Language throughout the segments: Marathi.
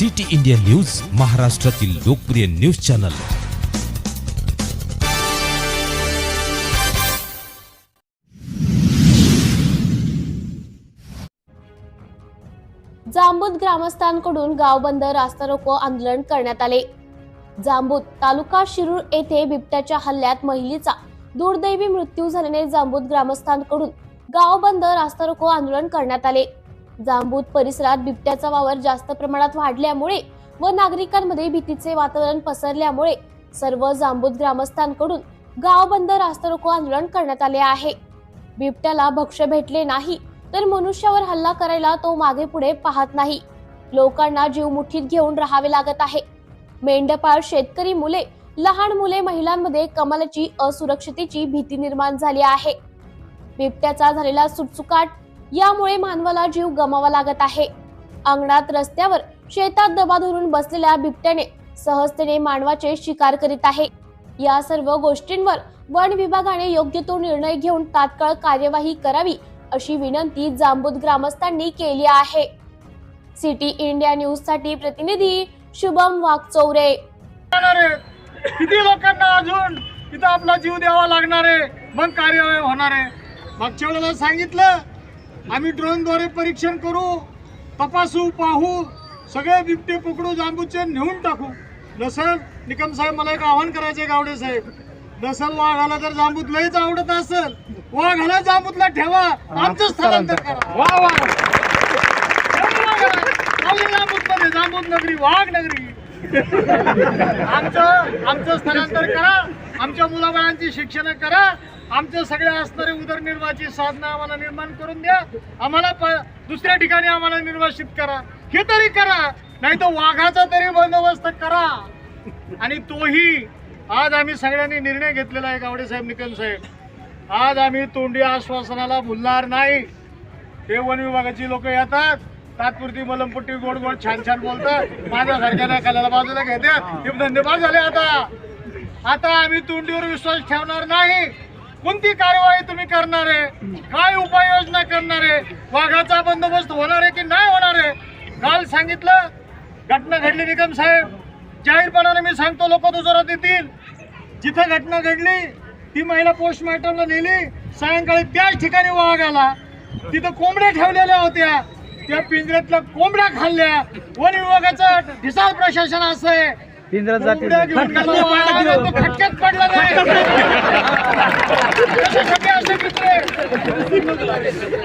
सिटी इंडिया न्यूज महाराष्ट्रातील लोकप्रिय न्यूज चॅनल. जांबूत ग्रामस्थांकडून गाव बंद रास्ता रोको आंदोलन करण्यात आले. जांबूत तालुका शिरूर येथे बिबट्याच्या हल्ल्यात महिलेचा दुर्दैवी मृत्यू झाल्याने जांबूत ग्रामस्थांकडून गाव बंद रास्ता रोको आंदोलन करण्यात आले. जांबूत परिसरात बिबट्याचा वावर जास्त प्रमाणात वाढल्यामुळे व नागरिकांमध्ये भीतीचे वातावरण पसरल्यामुळे सर्व जांबूत ग्रामस्थांकडून गाव बंद रास्ता रोको आंदोलन करण्यात आले आहे. बिबट्याला भक्ष्य भेटले नाही तर मनुष्यावर हल्ला करायला तो मागे पुढे पाहत नाही. लोकांना जीव मुठीत घेऊन राहावे लागत आहे. मेंढपाळ शेतकरी मुले लहान मुले महिलांमध्ये कमालाची असुरक्षितेची भीती निर्माण झाली आहे. बिबट्याचा झालेला सुटसुकाट यामुळे मानवाला जीव गमावा लागत आहे. अंगणात रस्त्यावर शेतात दबा धरून बसलेल्या बिबट्याने सहजतेने मानवाचे शिकार करीत आहे. या सर्व गोष्टींवर वन विभागाने योग्य तो निर्णय घेऊन तात्काळ कार्यवाही करावी अशी विनंती जांबूत ग्रामस्थांनी केली आहे. सिटी इंडिया न्यूजसाठी प्रतिनिधी शुभम वाघचौरे किती लोकांना अजून इथं आपला जीव द्यावा लागणार आहे? मग कार्य होणार आहे. मागच्या वेळेला सांगितलं आम्ही ड्रोनद्वारे परीक्षण करू तपासू पाहू सगळे बिबटे पकडू जांबूचे नेऊन टाकू. नसल निकम साहेब मला एक आव्हान करायचंय गावडे साहेब. नसल वाघाला जर जांबूत लयच आवडत असेल. वाघाला जांबूतला ठेवा. आमचं स्थलांतर करा. वा वा जांबूत मध्ये जांबूत नगरी वाघ नगरी. आमचं आमचं स्थलांतर करा. आमच्या मुलाबाळांची शिक्षण करा. आमचं सगळ्या असणारे उदरनिर्वाहाची साधनं आम्हाला निर्माण करून द्या. आम्हाला प- दुसऱ्या ठिकाणी आम्हाला निर्वासित करा. हे तरी करा. नाही तर वाघाचा तरी बंदोबस्त करा. आणि तोही आज आम्ही सगळ्यांनी निर्णय घेतलेला आहे गावडे साहेब निकम साहेब. आज आम्ही तोंडी आश्वासनाला भुलणार नाही. हे वन विभागाची लोक येतात. तात्पुरती मलमपट्टी गोड गोड छान छान बोलतात. माझ्यासारख्या कल्याला बाजूला घेतात. हे धंदेबाज झाले आता. आता आम्ही तोंडीवर विश्वास ठेवणार नाही. कोणती कारवाई तुम्ही करणार आहे? काय उपाययोजना करणार आहे? वाघाचा बंदोबस्त होणार आहे की नाही होणार आहे? काल सांगितलं घटना घडली निकम साहेब. जाहीरपणाने मी सांगतो लोक दुसरा देतील जिथं घटना घडली ती महिला पोस्टमॉर्टमला नेली. सायंकाळी त्याच ठिकाणी वाघ आला. तिथं कोंबड्या ठेवलेल्या होत्या. त्या पिंजऱ्यातल्या कोंबड्या खाल्ल्या. वन विभागाचं ढिसाळ प्रशासन असं आहे. कोंबड्या घेऊन गेला वाघ आला, तो खटक्यात पडला?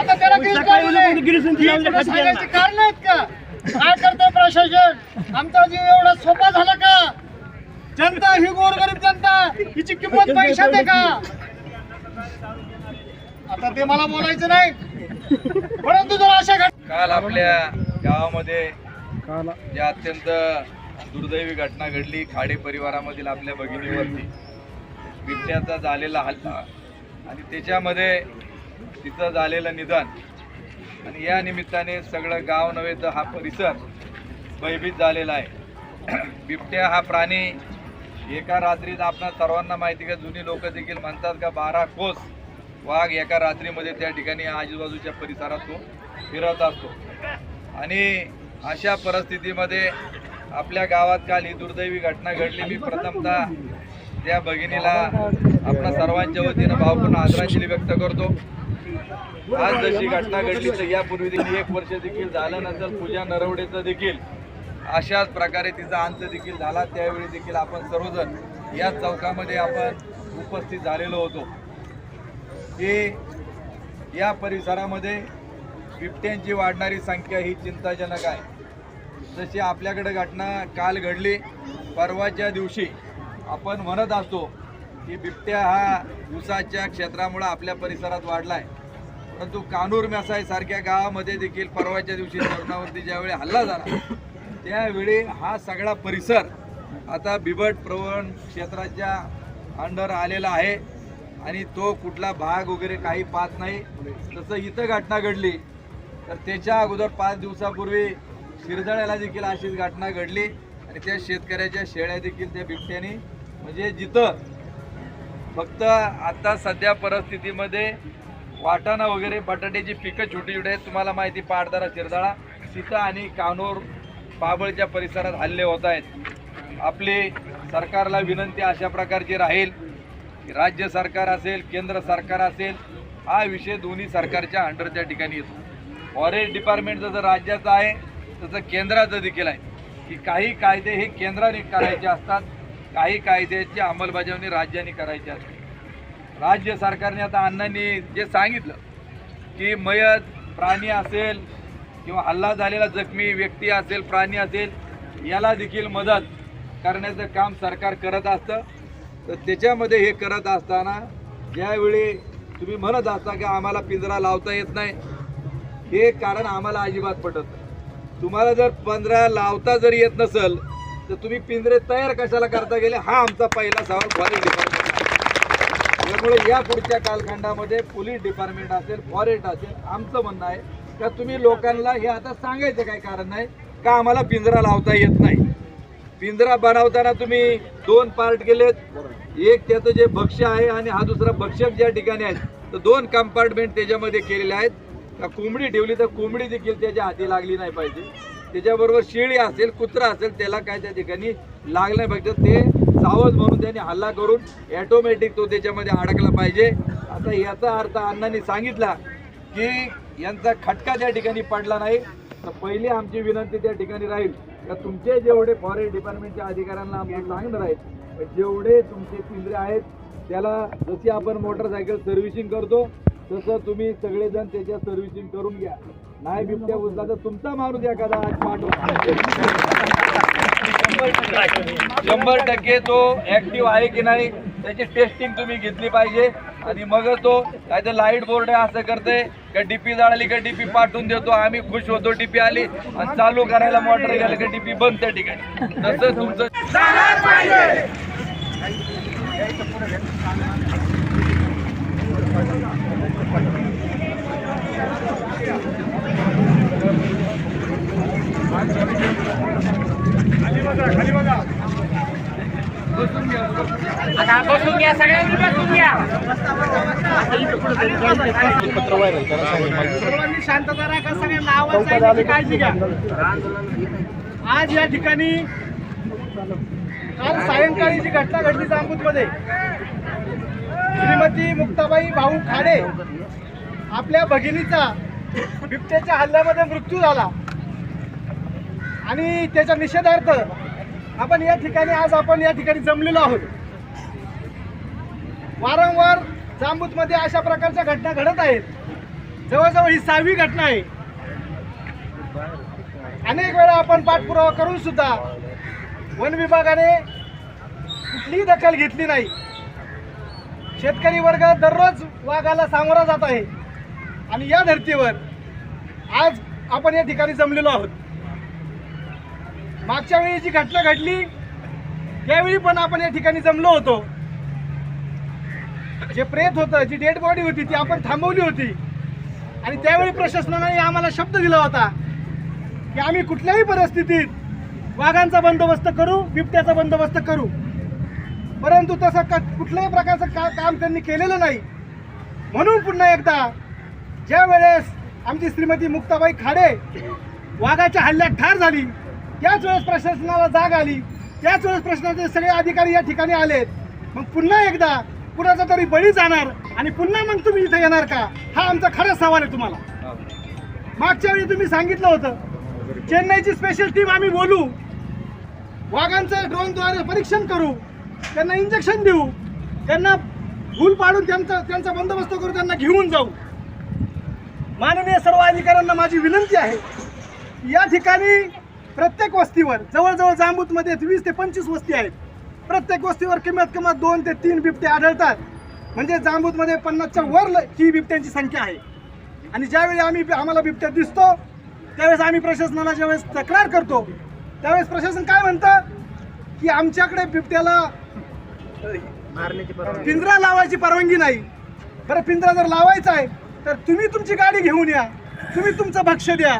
आता त्याला. ही कारण आहेत का? काय करतंय प्रशासन? आमचा जीव एवढा सोपा झाला का? जनता ही गोरगरीब जनता. हिची किंमत पैशात आहे का? आता ते मला बोलायचं नाही. परंतु जर अशा काल आपल्या गावामध्ये ज्या अत्यंत दुर्दैवी घटना घडली खाडे परिवारामधील आपल्या भगिनीवरती. बिबट्याचा झालेला हल्ला आणि त्याच्यामध्ये तिचं झालेलं निधन. आणि या निमित्ताने सगळं गाव नव्हे तर हा परिसर भयभीत झालेला आहे. बिबट्या हा प्राणी एका रात्रीत आपणा सर्वांना माहिती का जुनी लोक देखील म्हणतात का बारा कोस वाघ एका रात्रीमध्ये त्या ठिकाणी आजूबाजूच्या परिसरात तो फिरत असतो. आणि अशा परिस्थितीमध्ये आपल्या गावात काल ही दुर्दैवी घटना घडली. मी प्रथमतः त्या भगिनीला आपल्या सर्वांच्या वतीनं भावपूर्ण आदरांजली व्यक्त करतो. आज जशी घटना घडली तर यापूर्वी देखील एक वर्ष देखील झालं पूजा नरवडेचं देखील. अशाच प्रकारे तिचा अंत देखील झाला. त्यावेळी देखील आपण सर्वजण या चौकामध्ये आपण उपस्थित झालेलो होतो. की या परिसरामध्ये बिबट्यांची वाढणारी संख्या ही चिंताजनक आहे. जशी आपल्याकडे घटना काल घडली परवाच्या दिवशी आपण म्हणत असतो की बिबट्या हा उसाच्या क्षेत्रामुळं आपल्या परिसरात वाढला आहे परंतु कानूर म्यासाई सारख्या गावामध्ये देखील परवाच्या दिवशी तरुणावरती ज्यावेळी हल्ला झाला त्यावेळी हा सगळा परिसर आता बिबट प्रवण क्षेत्राच्या अंडर आलेला आहे आणि तो कुठला भाग वगैरे काही पाहत नाही. तसं इथं घटना घडली तर त्याच्या अगोदर पाच दिवसापूर्वी शिरदळ्याला देखील अशीच घटना घडली आणि त्या शेतकऱ्याच्या शेळ्या देखील त्या बिबट्याने म्हणजे जिथं फक्त आता सध्या परिस्थितीमध्ये वाटाणा वगैरे बटाट्याची पिकं छोटी छोटी आहेत तुम्हाला माहिती पाटदारा शिरदाळा तिथं आणि कानोर बाबळच्या परिसरात हल्ले होत आहेत. आपली सरकारला विनंती अशा प्रकारची राहील राज्य सरकार असेल केंद्र सरकार असेल हा विषय दोन्ही सरकारच्या अंडरच्या ठिकाणी येतो. फॉरेस्ट डिपार्टमेंट जसं राज्याचं आहे तसं केंद्राचं देखील आहे. की काही कायदे हे केंद्राने करायचे असतात काही कायद्याची अंमलबजावणी राज्याने करायची असते. राज्य सरकारने आता अण्णांनी जे सांगितलं की मयत प्राणी असेल किंवा हल्ला झालेला जखमी व्यक्ती असेल प्राणी असेल याला देखील मदत करण्याचं काम सरकार करत असतं. तर त्याच्यामध्ये हे करत असताना ज्यावेळी तुम्ही म्हणत असता की आम्हाला पिंजरा लावता येत नाही हे कारण आम्हाला अजिबात पटत नाही. तुम्हाला जर पंधरा लावता जर येत नसेल तर तुम्ही पिंजरे तयार कशाला करता गेले? हा आमचा पहिला सवाल फॉरेस्ट डिपार्टमेंट. त्यामुळे या पुढच्या कालखंडामध्ये पोलीस डिपार्टमेंट असेल फॉरेस्ट असेल आमचं म्हणणं आहे का तुम्ही लोकांना हे आता सांगायचं काय कारण नाही का आम्हाला पिंजरा लावता येत नाही? पिंजरा बनवताना तुम्ही दोन पार्ट केलेत. एक त्याचं जे भक्ष्य आहे आणि हा दुसरा भक्षक ज्या ठिकाणी आहे तर दोन कंपार्टमेंट त्याच्यामध्ये केलेले आहेत. का कोंबडी ठेवली तर कोंबडी देखील त्याच्या हाती लागली नाही पाहिजे. त्याच्याबरोबर शेळी असेल कुत्रा असेल त्याला काय त्या ठिकाणी लागलं नाही पाहिजे. ते सावध म्हणून त्यांनी हल्ला करून ॲटोमॅटिक तो त्याच्यामध्ये अडकला पाहिजे. आता याचा अर्थ अण्णांनी सांगितला की यांचा खटका त्या ठिकाणी पडला नाही. तर पहिली आमची विनंती त्या ठिकाणी राहील का तुमचे जेवढे फॉरेस्ट डिपार्टमेंटच्या अधिकाऱ्यांना आम्ही सांगणार आहेत जेवढे तुमचे पिंजरे आहेत त्याला जशी आपण मोटरसायकल सर्व्हिसिंग करतो तसं तुम्ही सगळेजण त्याच्या सर्व्हिसिंग करून घ्या. नाही बिबट्या उचला तर तुमचा माणूस एखादा आज पाठवा. शंभर टक्के तो ऍक्टिव्ह आहे की नाही त्याची टेस्टिंग तुम्ही घेतली पाहिजे. आणि मग तो काय तर लाइट बोर्ड आहे असं करते का डीपी जाळली का डीपी पाठवून देतो आम्ही खुश होतो डीपी आली आणि चालू करायला मोटर गेलं का डीपी बंद त्या ठिकाणी. तसं तुमचं सर्वांनी शांतता राखा सगळ्यांना काळजी घ्या. आज या ठिकाणी काल सायंकाळी जी घटना घडली जांबूत मध्ये श्रीमती मुक्ताबाई भाऊ खाडे आपल्या भगिनीचा बिबट्याच्या हल्ल्यामध्ये मृत्यू झाला. आणि त्याच्या निषेधार्थ आपण या ठिकाणी आज आपण या ठिकाणी जमलेलो आहोत. वारंवार जांबूतमध्ये अशा प्रकारच्या घटना घडत आहेत. जवळजवळ ही सहावी घटना आहे. अनेक वेळा आपण पाठपुरावा करून सुद्धा वन विभागाने कुठलीही दखल घेतली नाही. शेतकरी वर्ग दररोज वाघाला सामोरा जात आहे. आणि या धर्तीवर आज आपण या ठिकाणी जमलेलो आहोत. मागच्या वेळी जी घटना घडली त्यावेळी पण आपण या ठिकाणी जमलो होतो. जे प्रेत होतं जी डेड बॉडी होती ती आपण थांबवली होती. आणि त्यावेळी प्रशासनाने आम्हाला शब्द दिला होता की आम्ही कुठल्याही परिस्थितीत वाघांचा बंदोबस्त करू बिबट्याचा बंदोबस्त करू. परंतु तसं कुठल्याही प्रकारचं का काम त्यांनी केलेलं नाही. म्हणून पुन्हा एकदा ज्या वेळेस आमची श्रीमती मुक्ताबाई खाडे वाघाच्या हल्ल्यात ठार झाली त्याच वेळेस प्रशासनाला जाग आली त्याच वेळेस प्रशासनाचे सगळे अधिकारी या ठिकाणी आलेत मग पुन्हा एकदा कुणाचा तरी बळी जाणार आणि पुन्हा मग तुम्ही इथे येणार का? हा आमचा खरा सवाल आहे तुम्हाला. मागच्या वेळी तुम्ही सांगितलं होतं चेन्नईची स्पेशल टीम आम्ही बोलू वाघांचं ड्रोनद्वारे परीक्षण करू त्यांना इंजेक्शन देऊ त्यांना भूल पाडून त्यांचा त्यांचा बंदोबस्त करू त्यांना घेऊन जाऊ. माननीय सर्व अधिकाऱ्यांना माझी विनंती आहे या ठिकाणी प्रत्येक वस्तीवर जवळजवळ जांबूतमध्ये वीस ते पंचवीस वस्ती आहेत. प्रत्येक वस्तीवर किंमत किंमत दोन ते तीन बिबटे आढळतात. म्हणजे जांबूतमध्ये पन्नासच्या वर ही बिबट्यांची संख्या आहे. आणि ज्यावेळी आम्ही आम्हाला बिबट्या दिसतो त्यावेळेस आम्ही प्रशासनाला ज्यावेळेस तक्रार करतो त्यावेळेस प्रशासन काय म्हणतं? की आमच्याकडे बिबट्याला पिंजरा लावायची परवानगी नाही. बरं पिंजरा जर लावायचा आहे तर तुम्ही तुमची गाडी घेऊन या. तुम्ही तुमचं भक्ष्य द्या.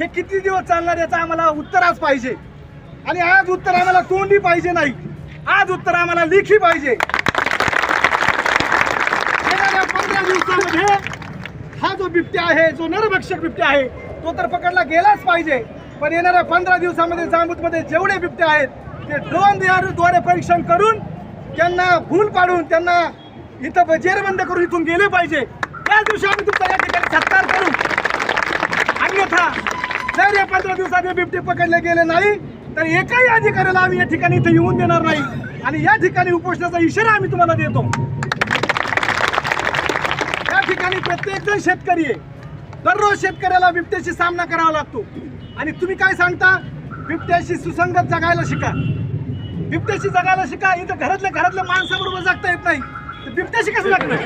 हे किती दिवस चालणार याचं आम्हाला उत्तर आज पाहिजे. आणि आज उत्तर आम्हाला तोंडी पाहिजे नाही. आज उत्तर आम्हाला लेखी पाहिजे. येणाऱ्या पंधरा दिवसामध्ये हा जो बिबट्या आहे जो नरभक्षक बिबट्या आहे तो तर पकडला गेलाच पाहिजे. पण येणाऱ्या पंधरा दिवसामध्ये जांबूतमध्ये जेवढे बिबटे आहेत ते ड्रोनद्वारे परीक्षण करून त्यांना भूल पाडून त्यांना इथं जेरबंद करून इथून गेले पाहिजे. त्या दिवशी आम्ही तुमचा या ठिकाणी सत्कार करू. अन्यथा जर या पंधरा दिवसात हे बिबटे पकडले गेले नाही तर एकाही अधिकाऱ्याला आम्ही या ठिकाणी इथे येऊन देणार नाही. आणि या ठिकाणी उपोषणाचा इशारा आम्ही तुम्हाला देतो. या ठिकाणी प्रत्येकजण शेतकरी आहे. दररोज शेतकऱ्याला बिबट्याशी सामना करावा लागतो. आणि तुम्ही काय सांगता? बिबट्याशी सुसंगत जगायला शिका. बिबट्याशी जगायला शिका. इथं घरातल्या घरातल्या माणसाबरोबर जगता येत नाही. बिबट्याशी कसं लागतं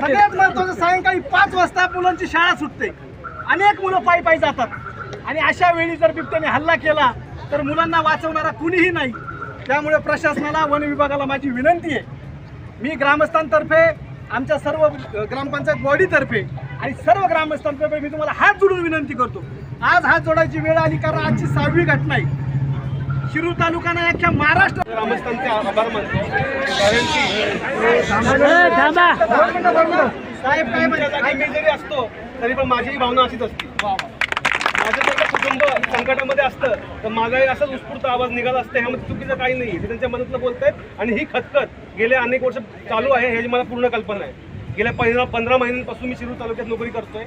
सगळ्यात महत्वाचं सायंकाळी पाच वाजता मुलांची शाळा सुटते. अनेक मुलं पायी पायी जातात. आणि अशा वेळी जर बिबट्याने हल्ला केला तर मुलांना वाचवणारा कुणीही नाही. त्यामुळे प्रशासनाला वन विभागाला माझी विनंती आहे. मी ग्रामस्थांतर्फे आमच्या सर्व ग्रामपंचायत बॉडीतर्फे आणि सर्व ग्रामस्थांतर्फे मी तुम्हाला हात जोडून विनंती करतो. आज हात जोडायची वेळ आली कारण आजची सहावी घटना आहे. शिरूर तालुका नाही अख्ख्या महाराष्ट्र ग्रामस्थांचे आभार मानतो. कारण की साहेब काय म्हणतात मी जरी असतो तरी पण माझीही भावना अशीच असते. माझं जर कुटुंब संकटामध्ये असतं तर माझाही असाच उत्स्फूर्त आवाज निघाला असतं ह्यामध्ये चुकीचं काही नाही. ते त्यांच्या मनातलं बोलतायत आणि ही खतखत गेले अनेक वर्ष चालू आहे ह्याची मला पूर्ण कल्पना आहे. गेल्या पंधरा पंधरा महिन्यांपासून मी शिरूर तालुक्यात नोकरी करतोय.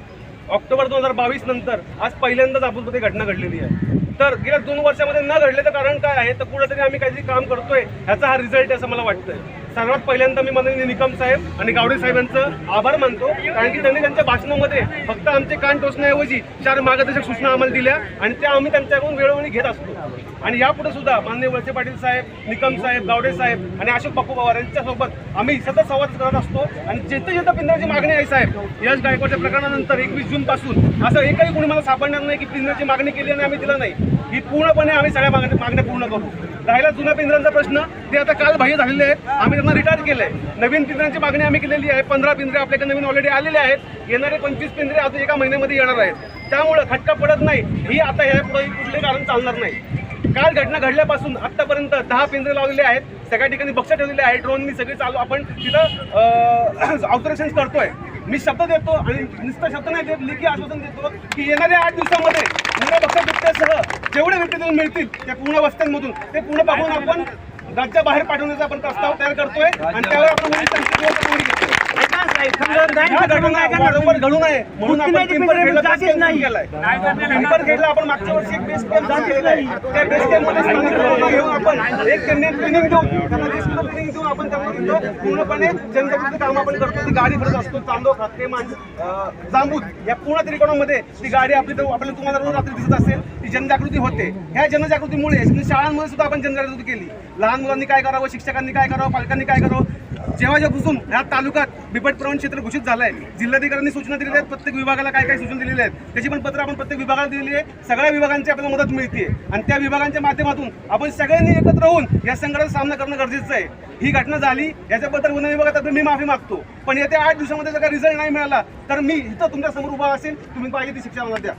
ऑक्टोबर दोन हजार बावीस नंतर आज पहिल्यांदाच आपण घटना घडलेली आहे. तर गेल्या दोन वर्षामध्ये न घडल्याचं कारण काय आहे? तर कुठेतरी आम्ही काहीतरी काम करतोय ह्याचा हा रिझल्ट आहे असं मला वाटतंय. सर्वात पहिल्यांदा मी माननीय निकम साहेब आणि गावडे साहेबांचं आभार मानतो कारण की त्यांनी त्यांच्या भाषणामध्ये फक्त आमचे कान टोचण्याऐवजी चार मार्गदर्शक सूचना आम्हाला दिल्या आणि त्या आम्ही त्यांच्याकडून वेळोवेळी घेत असतो. आणि यापुढे सुद्धा माननीय वळसे पाटील साहेब निकम साहेब गावडे साहेब आणि अशोक बापू पवार यांच्यासोबत आम्ही सतत संवाद करत असतो. आणि जिथे जिथं पिंजराची मागणी आहे साहेब यश गायकवाडच्या प्रकरणानंतर एकवीस जून पासून असं एकही कोणी मला सापडणार नाही की पिंजराची मागणी केली आणि आम्ही दिला नाही. ही पूर्णपणे आम्ही सगळ्या मागण्या मागण्या पूर्ण करू. राहिला जुन्या पिंजरांचा प्रश्न ते आता काल बाह्य झालेले आहेत. आम्ही त्यांना रिटायर केलंय. नवीन पिंजऱ्यांची मागणी आम्ही केलेली आहे. पंधरा पिंजरे आपल्याकडे नवीन ऑलरेडी आलेले आहेत. येणारे पंचवीस पिंजरे आता एका महिन्यामध्ये येणार आहेत. त्यामुळं खटका पडत नाही. ही आता ह्या पुढे कुठले कारण चालणार नाही. काल घटना घडल्यापासून आतापर्यंत दहा पिंजरे लावलेले आहेत. सगळ्या ठिकाणी बक्ष ठेवलेले आहे ड्रोननी सगळे चालू. आपण तिथं ऑब्झर्वेशन करतोय. मी शब्द देतो आणि नुसतं शब्द नाही देत लिखी आश्वासन देतो की येणाऱ्या आठ दिवसामध्ये पूर्ण बक्ष बिबट्यासह जेवढे बिबटे मिळतील त्या पूर्ण वस्त्यांमधून ते पूर्ण पाहून आपण राज्याबाहेर पाठवण्याचा आपण प्रस्ताव तयार करतोय. आणि त्यावर आपण म्हणून आपण पिंपरखेडला आपण मागच्या वर्षी एक बेस कॅम्प सुरू केलेला आहे त्या बेस कॅम्पमध्ये स्थानिक लोकांना घेऊन आपण एक त्यांनी ट्रेनिंग देऊन त्यांना रेस्क्यू ट्रेनिंग देऊन आपण त्यांना तिथं पूर्णपणे जनजागृती काम आपण करतो. ती गाडी फिरत असतो. चांदो खाते मान अं, जांबूत या पूर्ण त्रिकोणामध्ये ती गाडी आपली आपल्याला तुम्हाला रोज रात्री दिसत असेल. ती जनजागृती होते. ह्या जनजागृतीमुळे म्हणजे शाळांमध्ये सुद्धा आपण जनजागृती केली. लहान मुलांनी काय करावं? शिक्षकांनी काय करावं? पालकांनी काय करावं? जेव्हापासून ह्या तालुक्यात बिबट प्रवण क्षेत्र घोषित झालंय जिल्हाधिकाऱ्यांनी सूचना दिलेल्या आहेत प्रत्येक विभागाला काय काय सूचना दिलेल्या आहेत त्याची पण पत्र आपण प्रत्येक विभागाला दिलेली आहे. सगळ्या विभागांची आपल्याला मदत मिळते आणि त्या विभागांच्या माध्यमातून आपण सगळ्यांनी एकत्र होऊन या संकटाचा सामना करणं गरजेचं आहे. ही घटना झाली याच्याबद्दल वन विभागात मी माफी मागतो. पण येत्या आठ दिवसामध्ये जर का रिझल्ट नाही मिळाला तर मी इथं तुमच्यासमोर उभा असेल तुम्ही पाहिजे ती शिक्षा मला द्या.